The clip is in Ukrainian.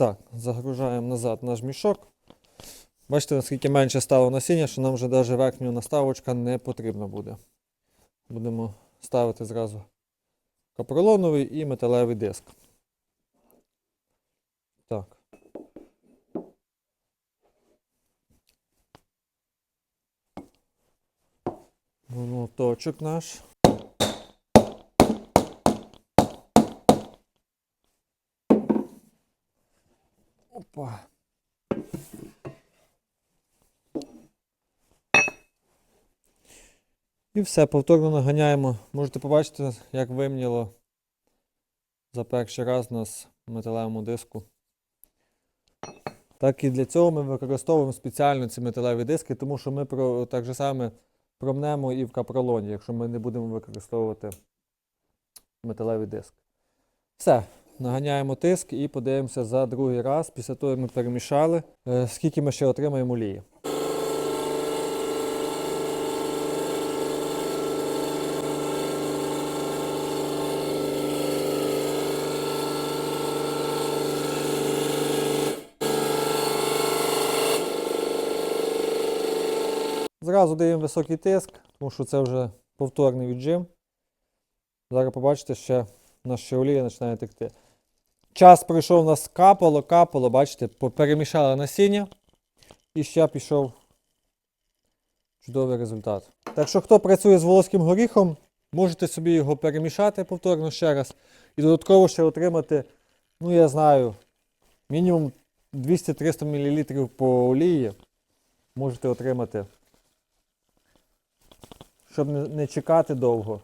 Так, загружаємо назад наш мішок. Бачите, наскільки менше стало насіння, що нам вже навіть верхнього наставочка не потрібна буде. Будемо ставити зразу капролоновий і металевий диск. Так. Молоточок наш. Опа. І все, повторно наганяємо. Можете побачити, як вимніло за перший раз нас металевому диску. Так і для цього ми використовуємо спеціально ці металеві диски, тому що ми про, так же саме промнемо і в капролоні, якщо ми не будемо використовувати металевий диск. Все, наганяємо тиск і подивимося за другий раз. Після того, як ми перемішали, е, скільки ми ще отримаємо олії. Зразу даємо високий тиск, тому що це вже повторний віджим. Зараз побачите, нас ще олія починає текти. Час пройшов у нас капало, капало, бачите, перемішали насіння. І ще пішов чудовий результат. Так що, хто працює з волоським горіхом, можете собі його перемішати повторно ще раз. І додатково ще отримати, ну я знаю, мінімум 200-300 мл по олії можете отримати щоб не, чекати довго.